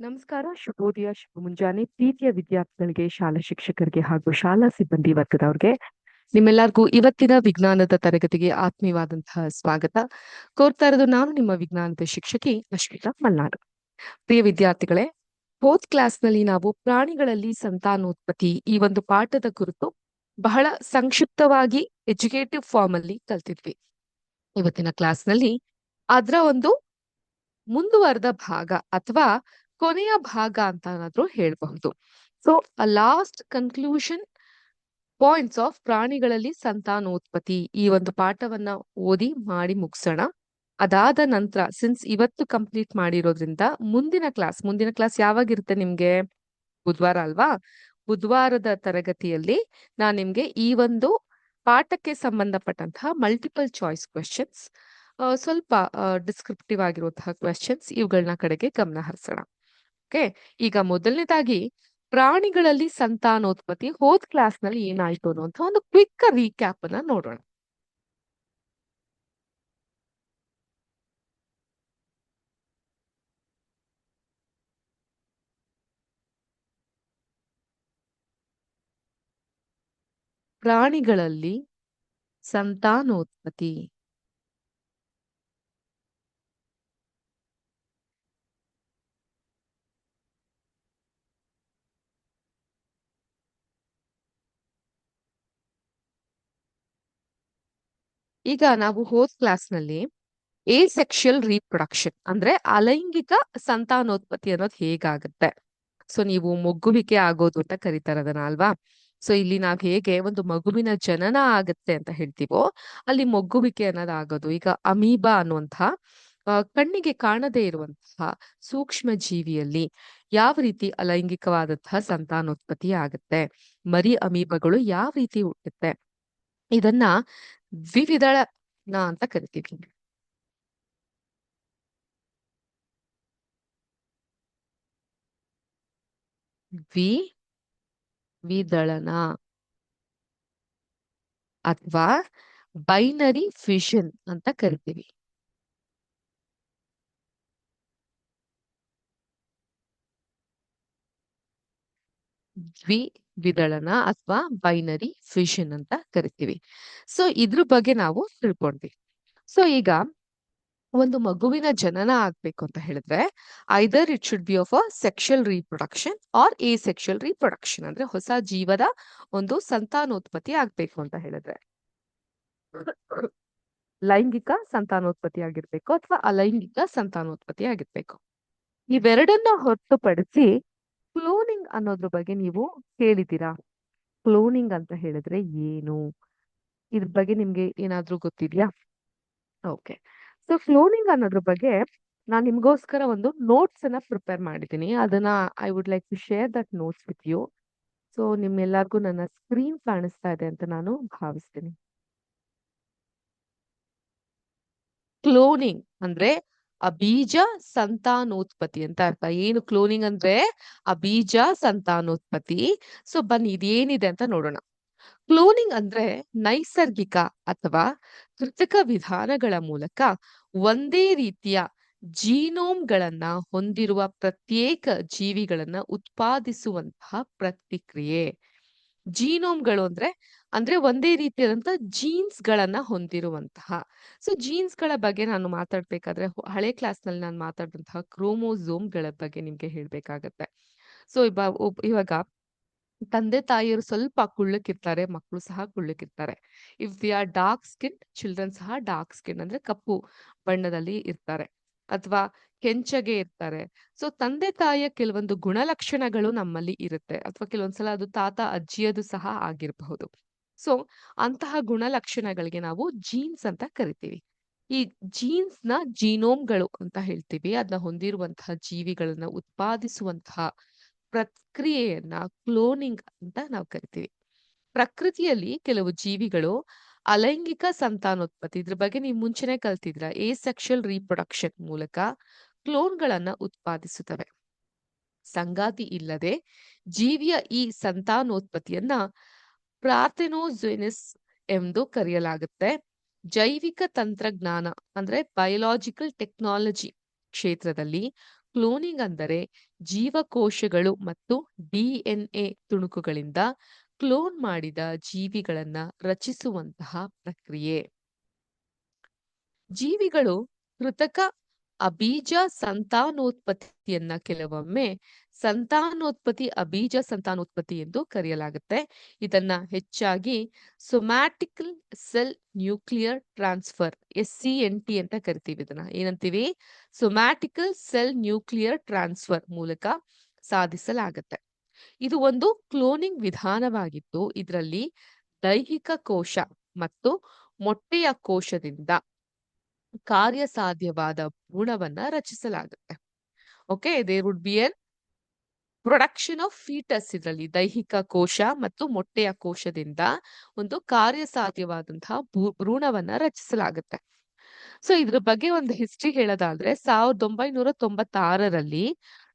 ನಮಸ್ಕಾರ ಶುಭೋದಯ ಶುಭ ಮುಂಜಾನೆ. ಪ್ರೀತಿಯ ವಿದ್ಯಾರ್ಥಿಗಳಿಗೆ, ಶಾಲಾ ಶಿಕ್ಷಕರಿಗೆ ಹಾಗೂ ಶಾಲಾ ಸಿಬ್ಬಂದಿ ವರ್ಗದವ್ರಿಗೆ ನಿಮ್ಮೆಲ್ಲರಿಗೂ ಇವತ್ತಿನ ವಿಜ್ಞಾನದ ತರಗತಿಗೆ ಆತ್ಮೀಯವಾದಂತಹ ಸ್ವಾಗತ. ಕೋರ್ತಾ ಇರೋದು ನಾನು, ನಿಮ್ಮ ವಿಜ್ಞಾನದ ಶಿಕ್ಷಕಿ ಅಶ್ವಿತಾ ಮಲ್ನಾಡು. ಪ್ರಿಯ ವಿದ್ಯಾರ್ಥಿಗಳೇ ಫೋರ್ತ್ ಕ್ಲಾಸ್ನಲ್ಲಿ ನಾವು ಪ್ರಾಣಿಗಳಲ್ಲಿ ಸಂತಾನೋತ್ಪತ್ತಿ ಈ ಒಂದು ಪಾಠದ ಕುರಿತು ಬಹಳ ಸಂಕ್ಷಿಪ್ತವಾಗಿ ಎಜುಕೇಟಿವ್ ಫಾರ್ಮ್ ಅಲ್ಲಿ ಕಲ್ತಿದ್ವಿ. ಇವತ್ತಿನ ಕ್ಲಾಸ್ನಲ್ಲಿ ಅದರ ಒಂದು ಮುಂದುವರೆದ ಭಾಗ ಅಥವಾ ಕೊನೆಯ ಭಾಗ ಅಂತ ಏನಾದ್ರೂ ಹೇಳ್ಬಹುದು so last conclusion points of ಪ್ರಾಣಿಗಳಲ್ಲಿ ಸಂತಾನೋತ್ಪತ್ತಿ. ಈ ಒಂದು ಪಾಠವನ್ನ ಓದಿ ಮಾಡಿ ಮುಗಿಸೋಣ. ಅದಾದ ನಂತರ ಸಿನ್ಸ್ ಇವತ್ತು ಕಂಪ್ಲೀಟ್ ಮಾಡಿರೋದ್ರಿಂದ ಮುಂದಿನ ಕ್ಲಾಸ್ ಮುಂದಿನ ಕ್ಲಾಸ್ ಯಾವಾಗಿರುತ್ತೆ ನಿಮ್ಗೆ? ಬುಧವಾರ ಅಲ್ವಾ? ಬುಧವಾರದ ತರಗತಿಯಲ್ಲಿ ನಾನ್ ನಿಮ್ಗೆ ಈ ಒಂದು ಪಾಠಕ್ಕೆ ಸಂಬಂಧಪಟ್ಟಂತಹ ಮಲ್ಟಿಪಲ್ ಚಾಯ್ಸ್ ಕ್ವೆಶನ್ಸ್ ಸ್ವಲ್ಪ ಡಿಸ್ಕ್ರಿಪ್ಟಿವ್ ಆಗಿರುವಂತಹ ಕ್ವೆಶನ್ಸ್ ಇವುಗಳನ್ನ ಕಡೆಗೆ ಗಮನ ಹರಿಸೋಣ. ಓಕೆ, ಈಗ ಮೊದಲನೇದಾಗಿ ಪ್ರಾಣಿಗಳಲ್ಲಿ ಸಂತಾನೋತ್ಪತ್ತಿ ಹೋದ್ ಕ್ಲಾಸ್ನಲ್ಲಿ ಏನಾಯ್ತು ಅನ್ನುವಂತ ಒಂದು ಕ್ವಿಕ್ ರೀಕ್ಯಾಪ್ ಅನ್ನ ನೋಡೋಣ. ಪ್ರಾಣಿಗಳಲ್ಲಿ ಸಂತಾನೋತ್ಪತ್ತಿ ಈಗ ನಾವು ಹೋದ್ ಕ್ಲಾಸ್ನಲ್ಲಿ ಎ ಸೆಕ್ಷುಯಲ್ ರೀಪ್ರೊಡಕ್ಷನ್ ಅಂದ್ರೆ ಅಲೈಂಗಿಕ ಸಂತಾನೋತ್ಪತ್ತಿ ಅನ್ನೋದು ಹೇಗಾಗತ್ತೆ? ಸೊ ನೀವು ಮೊಗ್ಗುವಿಕೆ ಆಗೋದು ಅಂತ ಕರೀತಾರ ಅದನ್ನ ಅಲ್ವಾ? ಸೊ ಇಲ್ಲಿ ನಾವ್ ಹೇಗೆ ಒಂದು ಮಗುವಿನ ಜನನ ಆಗತ್ತೆ ಅಂತ ಹೇಳ್ತೀವೋ, ಅಲ್ಲಿ ಮೊಗ್ಗುವಿಕೆ ಅನ್ನೋದಾಗೋದು ಈಗ ಅಮೀಬಾ ಅನ್ನುವಂತಹ ಕಣ್ಣಿಗೆ ಕಾಣದೇ ಇರುವಂತಹ ಸೂಕ್ಷ್ಮ ಜೀವಿಯಲ್ಲಿ ಯಾವ ರೀತಿ ಅಲೈಂಗಿಕವಾದಂತಹ ಸಂತಾನೋತ್ಪತ್ತಿ ಆಗುತ್ತೆ? ಮರಿ ಅಮೀಬಗಳು ಯಾವ ರೀತಿ ಹುಟ್ಟುತ್ತೆ? ಇದನ್ನ ದ್ವಿವಿದಳನ ಅಂತ ಕರಿತೀವಿ. ದ್ವಿ ವಿದಳನ ಅಥವಾ ಬೈನರಿ ಫಿಷನ್ ಅಂತ ಕರಿತೀವಿ. ದ್ವಿ ವಿದಳನ ಅಥವಾ ಬೈನರಿ ಫಿಷನ್ ಅಂತ ಕರಿತೀವಿ. ಸೊ ಇದ್ರ ಬಗ್ಗೆ ನಾವು ತಿಳ್ಕೊಂಡ್ವಿ. ಸೊ ಈಗ ಒಂದು ಮಗುವಿನ ಜನನ ಆಗ್ಬೇಕು ಅಂತ ಹೇಳಿದ್ರೆ either it should be of asexual reproduction or asexual reproduction ಅಂದ್ರೆ ಹೊಸ ಜೀವದ ಒಂದು ಸಂತಾನೋತ್ಪತ್ತಿ ಆಗ್ಬೇಕು ಅಂತ ಹೇಳಿದ್ರೆ. ಲೈಂಗಿಕ ಸಂತಾನೋತ್ಪತ್ತಿ ಆಗಿರ್ಬೇಕು ಅಥವಾ ಅಲೈಂಗಿಕ ಸಂತಾನೋತ್ಪತ್ತಿ ಆಗಿರ್ಬೇಕು. ಇವೆರಡನ್ನ ಹೊರತುಪಡಿಸಿ ಕ್ಲೋನಿಂಗ್ ಅನ್ನೋದ್ರ ಬಗ್ಗೆ ನೀವು ಕೇಳಿದ್ದೀರಾ? ಕ್ಲೋನಿಂಗ್ ಅಂತ ಹೇಳಿದ್ರೆ ಏನು? ಇದ್ರ ಬಗ್ಗೆ ನಿಮ್ಗೆ ಏನಾದ್ರೂ ಗೊತ್ತಿದ್ಯಾ? ಓಕೆ ಸೊ ಕ್ಲೋನಿಂಗ್ ಅನ್ನೋದ್ರ ಬಗ್ಗೆ ನಾನು ನಿಮ್ಗೋಸ್ಕರ ಒಂದು ನೋಟ್ಸ್ ಅನ್ನ ಪ್ರಿಪೇರ್ ಮಾಡಿದ್ದೀನಿ. ಅದನ್ನ I would like to share that notes with you so ನಿಮ್ಮೆಲ್ಲರಿಗೂ ನನ್ನ ಸ್ಕ್ರೀನ್ ಕಾಣಿಸ್ತಾ ಇದೆ ಅಂತ ನಾನು ಭಾವಿಸ್ತೀನಿ. ಕ್ಲೋನಿಂಗ್ ಅಂದ್ರೆ ಆ ಬೀಜ ಸಂತಾನೋತ್ಪತ್ತಿ ಅಂತ ಅರ್ಥ. ಏನು ಕ್ಲೋನಿಂಗ್ ಅಂದ್ರೆ ಆ ಬೀಜ ಸಂತಾನೋತ್ಪತ್ತಿ. ಸೊ ಬನ್ನಿ, ಇದೇನಿದೆ ಅಂತ ನೋಡೋಣ. ಕ್ಲೋನಿಂಗ್ ಅಂದ್ರೆ ನೈಸರ್ಗಿಕ ಅಥವಾ ಕೃತಕ ವಿಧಾನಗಳ ಮೂಲಕ ಒಂದೇ ರೀತಿಯ ಜೀನೋಮ್ಗಳನ್ನ ಹೊಂದಿರುವ ಪ್ರತ್ಯೇಕ ಜೀವಿಗಳನ್ನ ಉತ್ಪಾದಿಸುವಂತಹ ಪ್ರತಿಕ್ರಿಯೆ ಜೀನೋಮ್ಗಳು ಅಂದ್ರೆ ಅಂದ್ರೆ ಒಂದೇ ರೀತಿಯಾದಂತಹ ಜೀನ್ಸ್ ಗಳನ್ನ ಹೊಂದಿರುವಂತಹ. ಸೊ ಜೀನ್ಸ್ಗಳ ಬಗ್ಗೆ ನಾನು ಮಾತಾಡ್ಬೇಕಾದ್ರೆ ಹಳೆ ಕ್ಲಾಸ್ನಲ್ಲಿ ನಾನು ಮಾತಾಡಿದಂತಹ ಕ್ರೋಮೋಸೋಮ್ಗಳ ಬಗ್ಗೆ ನಿಮ್ಗೆ ಹೇಳ್ಬೇಕಾಗತ್ತೆ. ಸೊ ಇವಾಗ ತಂದೆ ತಾಯಿಯರು ಸ್ವಲ್ಪ ಕುಳ್ಳಕ್ಕಿರ್ತಾರೆ ಮಕ್ಕಳು ಸಹ ಕುಳ್ಳಕ್ಕಿರ್ತಾರೆ. If the are dark skin children ಸಹ ಡಾರ್ಕ್ ಸ್ಕಿನ್ ಅಂದ್ರೆ ಕಪ್ಪು ಬಣ್ಣದಲ್ಲಿ ಇರ್ತಾರೆ. ಅಥವಾ ಕೆಂಚಗೆ ಇರ್ತಾರೆ. ಸೊ ತಂದೆ ತಾಯಿಯ ಕೆಲವೊಂದು ಗುಣಲಕ್ಷಣಗಳು ನಮ್ಮಲ್ಲಿ ಇರುತ್ತೆ. ಅಥವಾ ಕೆಲವೊಂದ್ಸಲ ಅದು ತಾತ ಅಜ್ಜಿಯದು ಸಹ ಆಗಿರಬಹುದು. ಸೊ ಅಂತಹ ಗುಣಲಕ್ಷಣಗಳಿಗೆ ನಾವು ಜೀನ್ಸ್ ಅಂತ ಕರಿತೀವಿ. ಈ ಜೀನ್ಸ್ನ ಜೀನೋಮ್ಗಳು ಅಂತ ಹೇಳ್ತೀವಿ. ಅದನ್ನ ಹೊಂದಿರುವಂತಹ ಜೀವಿಗಳನ್ನ ಉತ್ಪಾದಿಸುವಂತಹ ಪ್ರಕ್ರಿಯೆಯನ್ನ ಕ್ಲೋನಿಂಗ್ ಅಂತ ನಾವು ಕರಿತೀವಿ. ಪ್ರಕೃತಿಯಲ್ಲಿ ಕೆಲವು ಜೀವಿಗಳು ಅಲೈಂಗಿಕ ಸಂತಾನೋತ್ಪತ್ತಿ, ಇದ್ರ ಬಗ್ಗೆ ನೀವು ಮುಂಚೆನೆ ಕಲ್ತಿದ್ರ ಎ ಸೆಕ್ಷುಯಲ್ ರೀಪ್ರೊಡಕ್ಷನ್ ಮೂಲಕ ಕ್ಲೋನ್ಗಳನ್ನ ಉತ್ಪಾದಿಸುತ್ತವೆ. ಸಂಗಾತಿ ಇಲ್ಲದೆ ಜೀವಿಯ ಈ ಸಂತಾನೋತ್ಪತ್ತಿಯನ್ನ ಪ್ರಾರ್ಥೆನೋಜೆನಿಸ್ ಎಂದು ಕರೆಯಲಾಗುತ್ತೆ. ಜೈವಿಕ ತಂತ್ರಜ್ಞಾನ ಅಂದ್ರೆ ಬಯೋಲಾಜಿಕಲ್ ಟೆಕ್ನಾಲಜಿ ಕ್ಷೇತ್ರದಲ್ಲಿ ಕ್ಲೋನಿಂಗ್ ಅಂದರೆ ಜೀವಕೋಶಗಳು ಮತ್ತು ಡಿಎನ್ಎ ತುಣುಕುಗಳಿಂದ ಕ್ಲೋನ್ ಮಾಡಿದ ಜೀವಿಗಳನ್ನ ರಚಿಸುವಂತಹ ಪ್ರಕ್ರಿಯೆ. ಜೀವಿಗಳು ಕೃತಕ ಅಬೀಜ ಸಂತಾನೋತ್ಪತ್ತಿಯನ್ನ ಕೆಲವೊಮ್ಮೆ ಸಂತಾನೋತ್ಪತ್ತಿ, ಅಬೀಜ ಸಂತಾನೋತ್ಪತ್ತಿ ಎಂದು ಕರೆಯಲಾಗುತ್ತೆ. ಇದನ್ನ ಹೆಚ್ಚಾಗಿ somatical cell nuclear transfer, S C N T ಅಂತ ಕರಿತೀವಿ ಇದನ್ನ. ಏನಂತೀವಿ? ಸೊಮ್ಯಾಟಿಕಲ್ ಸೆಲ್ ನ್ಯೂಕ್ಲಿಯರ್ ಟ್ರಾನ್ಸ್ಫರ್ ಮೂಲಕ ಸಾಧಿಸಲಾಗುತ್ತೆ. ಇದು ಒಂದು ಕ್ಲೋನಿಂಗ್ ವಿಧಾನವಾಗಿದ್ದು, ಇದರಲ್ಲಿ ದೈಹಿಕ ಕೋಶ ಮತ್ತು ಮೊಟ್ಟೆಯ ಕೋಶದಿಂದ ಕಾರ್ಯಸಾಧ್ಯವಾದ ಭ್ರೂಣವನ್ನ ರಚಿಸಲಾಗುತ್ತೆ. Okay there would be an production of foetus ಇದರಲ್ಲಿ, ದೈಹಿಕ ಕೋಶ ಮತ್ತು ಮೊಟ್ಟೆಯ ಕೋಶದಿಂದ ಒಂದು ಕಾರ್ಯಸಾಧ್ಯವಾದಂತಹ ಭ್ರೂಣವನ್ನ ರಚಿಸಲಾಗುತ್ತೆ. ಸೊ ಇದ್ರ ಬಗ್ಗೆ ಒಂದು ಹಿಸ್ಟ್ರಿ ಹೇಳೋದಾದ್ರೆ, ಸಾವಿರದ ಒಂಬೈನೂರ ತೊಂಬತ್ತಾರರಲ್ಲಿ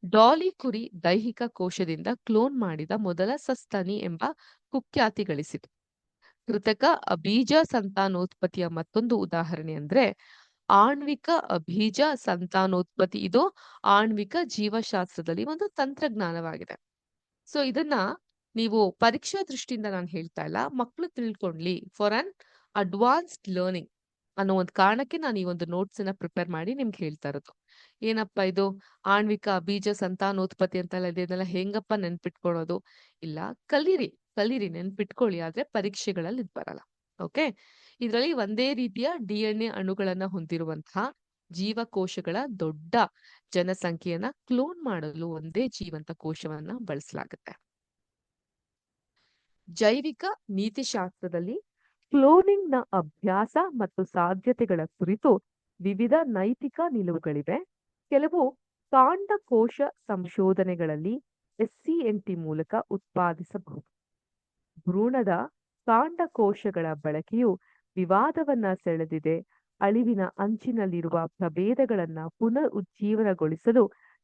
ಡಾಲಿ ಕುರಿ ದೈಹಿಕ ಕೋಶದಿಂದ ಕ್ಲೋನ್ ಮಾಡಿದ ಮೊದಲ ಸಸ್ತನಿ ಎಂಬ ಕುಖ್ಯಾತಿ ಗಳಿಸಿತು. ಕೃತಕ ಅಬೀಜ ಸಂತಾನೋತ್ಪತ್ತಿಯ ಮತ್ತೊಂದು ಉದಾಹರಣೆ ಅಂದ್ರೆ, ಆಣ್ವಿಕ ಅಬೀಜ ಸಂತಾನೋತ್ಪತ್ತಿ ಇದು ಆಣ್ವಿಕ ಜೀವಶಾಸ್ತ್ರದಲ್ಲಿ ಒಂದು ತಂತ್ರಜ್ಞಾನವಾಗಿದೆ. ಸೊ ಇದನ್ನ ನೀವು ಪರೀಕ್ಷಾ ದೃಷ್ಟಿಯಿಂದ ನಾನು ಹೇಳ್ತಾ ಇಲ್ಲ ಮಕ್ಕಳು ತಿಳ್ಕೊಂಡ್ಲಿ ಫಾರ್ ಅನ್ ಅಡ್ವಾನ್ಸ್ಡ್ ಲರ್ನಿಂಗ್ ಅನ್ನೋ ಒಂದು ಕಾರಣಕ್ಕೆ ನಾನು ಈ ಒಂದು ನೋಟ್ಸ್ ಅನ್ನ ಪ್ರಿಪೇರ್ ಮಾಡಿ ನಿಮ್ಗೆ ಹೇಳ್ತಾ ಇರೋದು. ಏನಪ್ಪಾ ಇದು? ಆಣ್ವಿಕ, ಬೀಜ ಸಂತಾನೋತ್ಪತ್ತಿ ಅಂತೆಲ್ಲ ಇದನ್ನೆಲ್ಲ ಹೆಂಗಪ್ಪ ನೆನ್ಪಿಟ್ಕೊಳೋದು? ಇಲ್ಲ, ಕಲೀರಿ. ಕಲೀರಿ ನೆನ್ಪಿಟ್ಕೊಳ್ಳಿ ಆದ್ರೆ ಪರೀಕ್ಷೆಗಳಲ್ಲಿ ಇದು ಬರಲ್ಲ. ಓಕೆ ಇದರಲ್ಲಿ ಒಂದೇ ರೀತಿಯ ಡಿ ಎನ್ ಎ ಅಣುಗಳನ್ನ ಹೊಂದಿರುವಂತಹ ಜೀವಕೋಶಗಳ ದೊಡ್ಡ ಜನಸಂಖ್ಯೆಯನ್ನ ಕ್ಲೋನ್ ಮಾಡಲು ಒಂದೇ ಜೀವಂತ ಕೋಶವನ್ನ ಬಳಸಲಾಗುತ್ತೆ. ಜೈವಿಕ ನೀತಿಶಾಸ್ತ್ರದಲ್ಲಿ ಕ್ಲೋನಿಂಗ್ನ ಅಭ್ಯಾಸ ಮತ್ತು ಸಾಧ್ಯತೆಗಳ ಕುರಿತು ವಿವಿಧ ನೈತಿಕ ನಿಲುವುಗಳಿವೆ. ಕೆಲವು ಕಾಂಡಕೋಶ ಸಂಶೋಧನೆಗಳಲ್ಲಿ ಎಸ್ಸಿಎನ್ಟಿ ಮೂಲಕ ಉತ್ಪಾದಿಸಬಹುದು. ಭ್ರೂಣದ ಕಾಂಡಕೋಶಗಳ ಬಳಕೆಯು ವಿವಾದವನ್ನ ಸೆಳೆದಿದೆ. ಅಳಿವಿನ ಅಂಚಿನಲ್ಲಿರುವ ಪ್ರಭೇದಗಳನ್ನ ಪುನರ್ ಉಜ್ಜೀವನಗೊಳಿಸಲು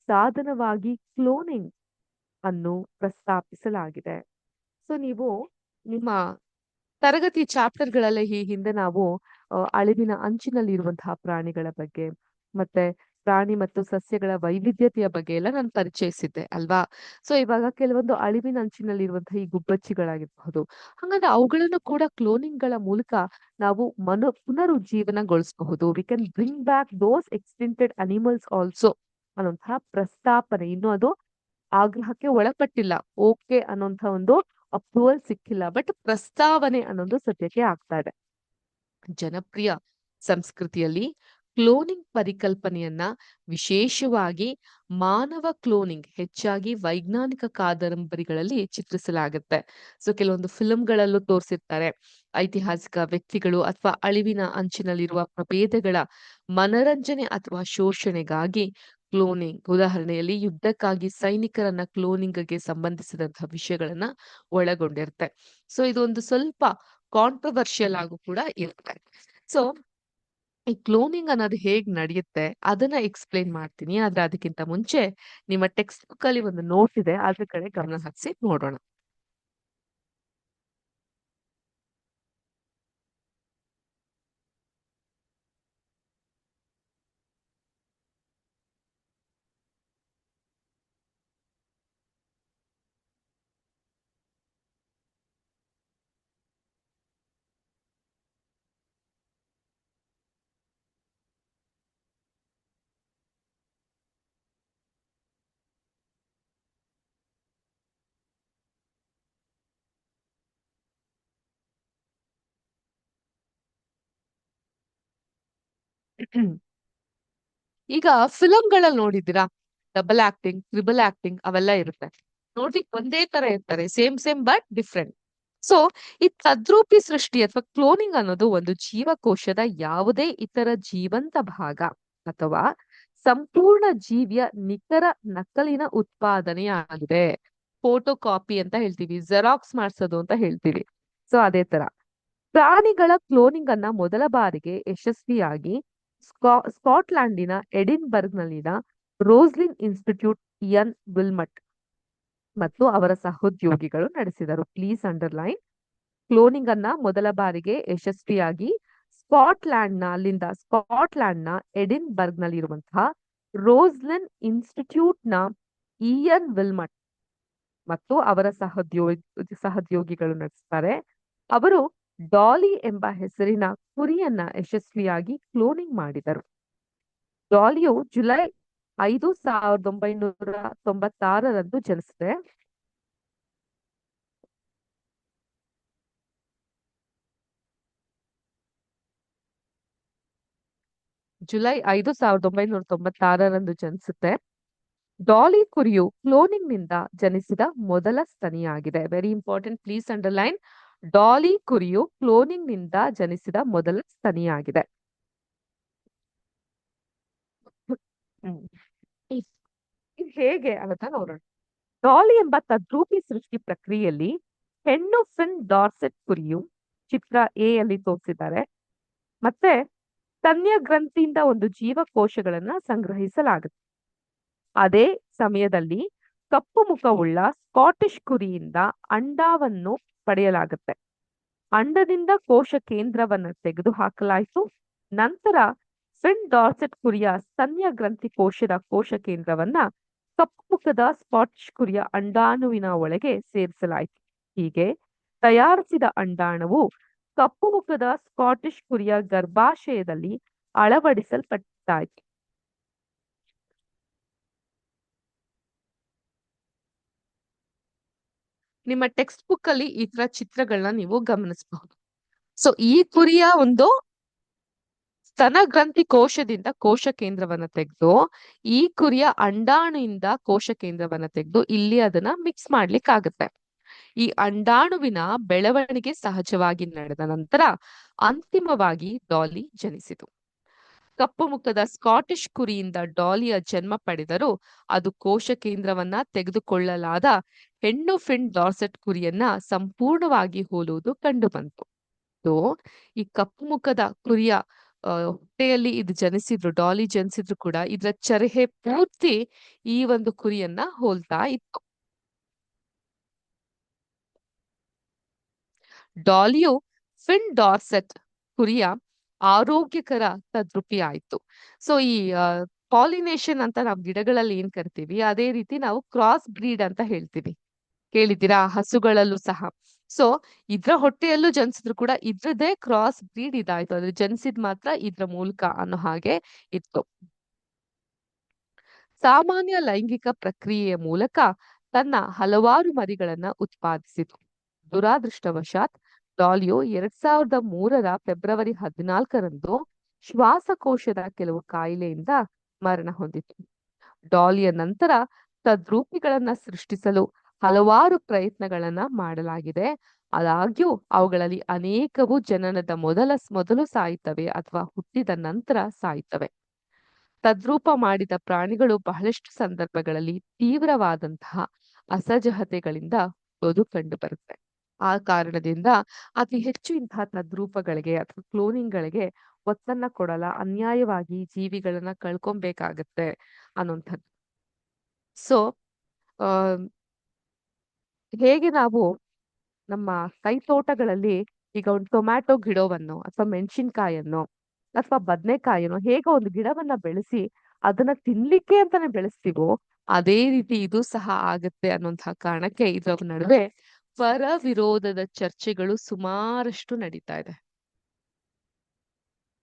ಸಾಧನವಾಗಿ ಕ್ಲೋನಿಂಗ್ ಅನ್ನು ಪ್ರಸ್ತಾಪಿಸಲಾಗಿದೆ. ಸೊ, ನೀವು ನಿಮ್ಮ ತರಗತಿ ಚಾಪ್ಟರ್ಗಳಲ್ಲಿ ಈ ಹಿಂದೆ ನಾವು ಅಳಿವಿನ ಅಂಚಿನಲ್ಲಿರುವಂತಹ ಪ್ರಾಣಿಗಳ ಬಗ್ಗೆ ಮತ್ತೆ ಪ್ರಾಣಿ ಮತ್ತು ಸಸ್ಯಗಳ ವೈವಿಧ್ಯತೆಯ ಬಗ್ಗೆ ಎಲ್ಲ ನಾನು ಪರಿಚಯಿಸಿದ್ದೆ ಅಲ್ವಾ? ಸೊ ಇವಾಗ ಕೆಲವೊಂದು ಅಳಿವಿನ ಅಂಚಿನಲ್ಲಿರುವಂತಹ ಈ ಗುಬ್ಬಚ್ಚಿಗಳಾಗಿರಬಹುದು. ಹಂಗಂದ್ರೆ ಅವುಗಳನ್ನು ಕೂಡ ಕ್ಲೋನಿಂಗ್ಗಳ ಮೂಲಕ ನಾವು ಮನು, ಪುನರುಜ್ಜೀವನಗೊಳಿಸಬಹುದು. We can bring back those extincted animals also ಅನ್ನೋಂತಹ ಪ್ರಸ್ತಾಪನೆ. ಇನ್ನು ಅದು ಆಗ್ರಹಕ್ಕೆ ಒಳಪಟ್ಟಿಲ್ಲ. ಓಕೆ ಅನ್ನೋಂಥ ಒಂದು ಅಪ್ರೂವಲ್ ಸಿಕ್ಕಿಲ್ಲ, ಬಟ್ ಪ್ರಸ್ತಾವನೆ ಅನ್ನೋದು ಸದ್ಯಕ್ಕೆ ಆಗ್ತಾ ಇದೆ. ಜನಪ್ರಿಯ ಸಂಸ್ಕೃತಿಯಲ್ಲಿ ಕ್ಲೋನಿಂಗ್ ಪರಿಕಲ್ಪನೆಯನ್ನ ವಿಶೇಷವಾಗಿ ಮಾನವ ಕ್ಲೋನಿಂಗ್, ಹೆಚ್ಚಾಗಿ ವೈಜ್ಞಾನಿಕ ಕಾದಂಬರಿಗಳಲ್ಲಿ ಚಿತ್ರಿಸಲಾಗುತ್ತೆ. ಸೊ, ಕೆಲವೊಂದು ಫಿಲಂಗಳಲ್ಲೂ ತೋರಿಸಿರ್ತಾರೆ. ಐತಿಹಾಸಿಕ ವ್ಯಕ್ತಿಗಳು ಅಥವಾ ಅಳಿವಿನ ಅಂಚಿನಲ್ಲಿರುವ ಪ್ರಭೇದಗಳ ಮನರಂಜನೆ ಅಥವಾ ಶೋಷಣೆಗಾಗಿ ಕ್ಲೋನಿಂಗ್. ಉದಾಹರಣೆಯಲ್ಲಿ ಯುದ್ಧಕ್ಕಾಗಿ ಸೈನಿಕರನ್ನ ಕ್ಲೋನಿಂಗ್ಗೆ ಸಂಬಂಧಿಸಿದಂತಹ ವಿಷಯಗಳನ್ನ ಒಳಗೊಂಡಿರುತ್ತೆ. ಸೊ ಇದೊಂದು ಸ್ವಲ್ಪ ಕಾಂಟ್ರವರ್ಷಿಯಲ್ ಆಗು ಕೂಡ ಇರುತ್ತೆ. ಸೊ ಈ ಕ್ಲೋನಿಂಗ್ ಅನ್ನೋದು ಹೇಗ್ ನಡೆಯುತ್ತೆ ಅದನ್ನ ಎಕ್ಸ್ಪ್ಲೈನ್ ಮಾಡ್ತೀನಿ. ಆದ್ರೆ ಅದಕ್ಕಿಂತ ಮುಂಚೆ ನಿಮ್ಮ ಟೆಕ್ಸ್ಟ್ ಬುಕ್ ಅಲ್ಲಿ ಒಂದು ನೋಟ್ ಇದೆ ಅದ್ರ ಕಡೆ ಗಮನ ಹರಿಸಿ ನೋಡೋಣ. ಈಗ ಫಿಲಂಗಳಲ್ಲಿ ನೋಡಿದ್ದೀರಾ? ಡಬಲ್ ಆಕ್ಟಿಂಗ್ ಟ್ರಿಬಲ್ ಆಕ್ಟಿಂಗ್ ಅವೆಲ್ಲ ಇರುತ್ತೆ. ನೋಡ್ಲಿಕ್ಕೆ ಒಂದೇ ತರ ಇರ್ತಾರೆ same same but different so ಈ ತದ್ರೂಪಿ ಸೃಷ್ಟಿ ಅಥವಾ ಕ್ಲೋನಿಂಗ್ ಅನ್ನೋದು ಒಂದು ಜೀವಕೋಶದ ಯಾವುದೇ ಇತರ ಜೀವಂತ ಭಾಗ ಅಥವಾ ಸಂಪೂರ್ಣ ಜೀವಿಯ ನಿಖರ ನಕಲಿನ ಉತ್ಪಾದನೆಯಾಗಿದೆ ಫೋಟೋ ಕಾಪಿ ಅಂತ ಹೇಳ್ತೀವಿ ಜೆರಾಕ್ಸ್ ಮಾಡಿಸೋದು ಅಂತ ಹೇಳ್ತೀವಿ. ಸೊ ಅದೇ ತರ. ಪ್ರಾಣಿಗಳ ಕ್ಲೋನಿಂಗ್ ಅನ್ನ ಮೊದಲ ಬಾರಿಗೆ ಯಶಸ್ವಿಯಾಗಿ ಸ್ಕಾ, ಸ್ಕಾಟ್ಲ್ಯಾಂಡಿನ ಎಡಿನ್ಬರ್ಗ್ನಲ್ಲಿನ ರೋಸ್ಲಿನ್ ಇನ್ಸ್ಟಿಟ್ಯೂಟ್ ಇಯನ್ ವಿಲ್ಮಟ್ ಮತ್ತು ಅವರ ಸಹೋದ್ಯೋಗಿಗಳು ನಡೆಸಿದರು ಪ್ಲೀಸ್ ಅಂಡರ್ಲೈನ್ ಕ್ಲೋನಿಂಗ್ ಅನ್ನ ಮೊದಲ ಬಾರಿಗೆ ಯಶಸ್ವಿಯಾಗಿ ಸ್ಕಾಟ್ಲ್ಯಾಂಡ್ನ ಅಲ್ಲಿಂದ ಸ್ಕಾಟ್ಲ್ಯಾಂಡ್ನ ರೋಸ್ಲೆನ್ ಇನ್ಸ್ಟಿಟ್ಯೂಟ್‌ನ ಇಯನ್ ವಿಲ್ಮಟ್ ಮತ್ತು ಅವರ ಸಹೋದ್ಯೋಗಿ ಸಹೋದ್ಯೋಗಿಗಳು ನಡೆಸ್ತಾರೆ. ಅವರು ಡಾಲಿ ಎಂಬ ಹೆಸರಿನ ಕುರಿಯನ್ನ ಯಶಸ್ವಿಯಾಗಿ ಕ್ಲೋನಿಂಗ್ ಮಾಡಿದರು. ಡಾಲಿಯು ಜುಲೈ 5, 1996ರಂದು ಜನಿಸಿದೆ. ಜುಲೈ 5, 1996ರಂದು ಜನಿಸುತ್ತೆ. ಡಾಲಿ ಕುರಿಯು ಕ್ಲೋನಿಂಗ್ನಿಂದ ಜನಿಸಿದ ಮೊದಲ ಸ್ತನಿಯಾಗಿದೆ. Very important please underline Dolly ಕುರಿಯು ಕ್ಲೋನಿಂಗ್ನಿಂದ ಜನಿಸಿದ ಮೊದಲ ಸ್ತನಿಯಾಗಿದೆ. ಹೇಗೆ ಅಂತ ನೋಡೋಣ. ಡಾಲಿ ಎಂಬ ತದ್ರೂಪಿ ಸೃಷ್ಟಿ ಪ್ರಕ್ರಿಯೆಯಲ್ಲಿ ಹೆಣ್ಣು ಫಿನ್ ಡಾರ್ಸೆಟ್ ಕುರಿಯು ಚಿತ್ರ ಎ ಅಲ್ಲಿ ತೋರಿಸಿದ್ದಾರೆ. ಮತ್ತೆ ಸ್ತನ್ಯ ಗ್ರಂಥಿಯಿಂದ ಒಂದು ಜೀವಕೋಶಗಳನ್ನ ಸಂಗ್ರಹಿಸಲಾಗುತ್ತೆ. ಅದೇ ಸಮಯದಲ್ಲಿ ಕಪ್ಪು ಮುಖವುಳ್ಳ ಸ್ಕಾಟಿಷ್ ಕುರಿಯಿಂದ ಅಂಡವನ್ನು ಪಡೆಯಲಾಗುತ್ತೆ. ಅಂಡದಿಂದ ಕೋಶ ಕೇಂದ್ರವನ್ನ ತೆಗೆದುಹಾಕಲಾಯಿತು. ನಂತರ ಫಿನ್ ಡಾರ್ಸೆಟ್ ಕುರಿಯ ಸ್ತನ್ಯ ಗ್ರಂಥಿ ಕೋಶದ ಕೋಶ ಕೇಂದ್ರವನ್ನ ಕಪ್ಪು ಮುಖದ ಸ್ಕಾಟಿಷ್ ಕುರಿಯ ಅಂಡಾಣುವಿನ ಒಳಗೆ ಸೇರಿಸಲಾಯಿತು. ಹೀಗೆ ತಯಾರಿಸಿದ ಅಂಡಾಣವು ಕಪ್ಪು ಮುಖದ ಸ್ಕಾಟಿಷ್ ಕುರಿಯ ಗರ್ಭಾಶಯದಲ್ಲಿ ಅಳವಡಿಸಲ್ಪಟ್ಟಾಯಿತು. ನಿಮ್ಮ ಟೆಕ್ಸ್ಟ್ ಬುಕ್ ಅಲ್ಲಿ ಈ ತರ ಚಿತ್ರಗಳನ್ನ ನೀವು ಗಮನಿಸಬಹುದು. ಸೊ ಈ ಕುರಿಯ ಒಂದು ಸ್ತನ ಗ್ರಂಥಿ ಕೋಶದಿಂದ ಕೋಶ ಕೇಂದ್ರವನ್ನ ತೆಗೆದು, ಈ ಕುರಿಯ ಅಂಡಾಣುವಿಂದ ಕೋಶ ಕೇಂದ್ರವನ್ನ ತೆಗೆದು ಇಲ್ಲಿ ಅದನ್ನ ಮಿಕ್ಸ್ ಮಾಡ್ಲಿಕ್ಕಾಗತ್ತೆ. ಈ ಅಂಡಾಣುವಿನ ಬೆಳವಣಿಗೆ ಸಹಜವಾಗಿ ನಡೆದ ನಂತರ ಅಂತಿಮವಾಗಿ ಡಾಲಿ ಜನಿಸಿತು. ಕಪ್ಪು ಮುಖದ ಸ್ಕಾಟಿಷ್ ಕುರಿಯಿಂದ ಡಾಲಿಯ ಜನ್ಮ ಪಡೆದರೂ ಅದು ಕೋಶ ಕೇಂದ್ರವನ್ನ ತೆಗೆದುಕೊಳ್ಳಲಾದ ಹೆಣ್ಣು ಫಿನ್ ಡಾರ್ಸೆಟ್ ಕುರಿಯನ್ನ ಸಂಪೂರ್ಣವಾಗಿ ಹೋಲುವುದು ಕಂಡುಬಂತು. ಈ ಕಪ್ಪು ಮುಖದ ಕುರಿಯ ಹೊಟ್ಟೆಯಲ್ಲಿ ಇದು ಜನಿಸಿದ್ರು, ಡಾಲಿ ಜನಿಸಿದ್ರು ಕೂಡ ಇದರ ಚರಹೆ ಪೂರ್ತಿ ಈ ಒಂದು ಕುರಿಯನ್ನ ಹೋಲ್ತಾ ಇತ್ತು. ಡಾಲಿಯು ಫಿನ್ ಡಾರ್ಸೆಟ್ ಕುರಿಯ ಆರೋಗ್ಯಕರ ತದ್ರೂಪಿ ಆಯ್ತು. ಸೊ ಈ ಪಾಲಿನೇಷನ್ ಅಂತ ನಾವು ಗಿಡಗಳಲ್ಲಿ ಏನ್ ಕರಿತೀವಿ, ಅದೇ ರೀತಿ ನಾವು ಕ್ರಾಸ್ ಬ್ರೀಡ್ ಅಂತ ಹೇಳ್ತೀವಿ. ಕೇಳಿದ್ದೀರಾ ಹಸುಗಳಲ್ಲೂ ಸಹ. ಸೊ ಇದ್ರ ಹೊಟ್ಟೆಯಲ್ಲೂ ಜನಿಸಿದ್ರು ಕೂಡ ಇದ್ರದೇ ಕ್ರಾಸ್ ಬ್ರೀಡ್ ಇದಾಯ್ತು. ಅದು ಜನಿಸಿದ್ ಮಾತ್ರ ಇದ್ರ ಮೂಲಕ ಅನ್ನೋ ಹಾಗೆ ಇತ್ತು. ಸಾಮಾನ್ಯ ಲೈಂಗಿಕ ಪ್ರಕ್ರಿಯೆಯ ಮೂಲಕ ತನ್ನ ಹಲವಾರು ಮರಿಗಳನ್ನ ಉತ್ಪಾದಿಸಿತು. ದುರಾದೃಷ್ಟವಶಾತ್ ಡಾಲಿಯು 2003ರ ಫೆಬ್ರವರಿ 14ರಂದು ಶ್ವಾಸಕೋಶದ ಕೆಲವು ಕಾಯಿಲೆಯಿಂದ ಮರಣ ಹೊಂದಿತು. ಡಾಲಿಯ ನಂತರ ತದ್ರೂಪಿಗಳನ್ನ ಸೃಷ್ಟಿಸಲು ಹಲವಾರು ಪ್ರಯತ್ನಗಳನ್ನ ಮಾಡಲಾಗಿದೆ. ಆದಾಗ್ಯೂ ಅವುಗಳಲ್ಲಿ ಅನೇಕವು ಜನನದ ಮೊದಲ ಮೊದಲು ಸಾಯುತ್ತವೆ ಅಥವಾ ಹುಟ್ಟಿದ ನಂತರ ಸಾಯುತ್ತವೆ. ತದ್ರೂಪ ಮಾಡಿದ ಪ್ರಾಣಿಗಳು ಬಹಳಷ್ಟು ಸಂದರ್ಭಗಳಲ್ಲಿ ತೀವ್ರವಾದಂತಹ ಅಸಹಜತೆಗಳಿಂದ ಬದುಕಂಡು ಕಂಡುಬರುತ್ತೆ. ಆ ಕಾರಣದಿಂದ ಅತಿ ಹೆಚ್ಚು ಇಂತಹ ತದ್ರೂಪಗಳಿಗೆ ಅಥವಾ ಕ್ಲೋನಿಂಗ್‌ಗಳಿಗೆ ಒತ್ತನ್ನ ಕೊಡಲ್ಲ. ಅನ್ಯಾಯವಾಗಿ ಜೀವಿಗಳನ್ನ ಕಳ್ಕೊಬೇಕಾಗತ್ತೆ ಅನ್ನುವಂಥದ್ದು. ಸೊ ಹೇಗೆ ನಾವು ನಮ್ಮ ಕೈತೋಟಗಳಲ್ಲಿ ಈಗ ಒಂದು ಟೊಮ್ಯಾಟೊ ಗಿಡವನ್ನು ಅಥವಾ ಮೆಣಸಿನ್ಕಾಯನ್ನು ಅಥವಾ ಬದನೆಕಾಯನ್ನು ಹೇಗೆ ಒಂದು ಗಿಡವನ್ನ ಬೆಳೆಸಿ ಅದನ್ನ ತಿನ್ಲಿಕ್ಕೆ ಅಂತಾನೆ ಬೆಳೆಸ್ತೀವೋ ಅದೇ ರೀತಿ ಇದು ಸಹ ಆಗತ್ತೆ ಅನ್ನೋಂತಹ ಕಾರಣಕ್ಕೆ ಇದರ ನಡುವೆ ಪರ ವಿರೋಧದ ಚರ್ಚೆಗಳು ಸುಮಾರಷ್ಟು ನಡೀತಾ ಇದೆ.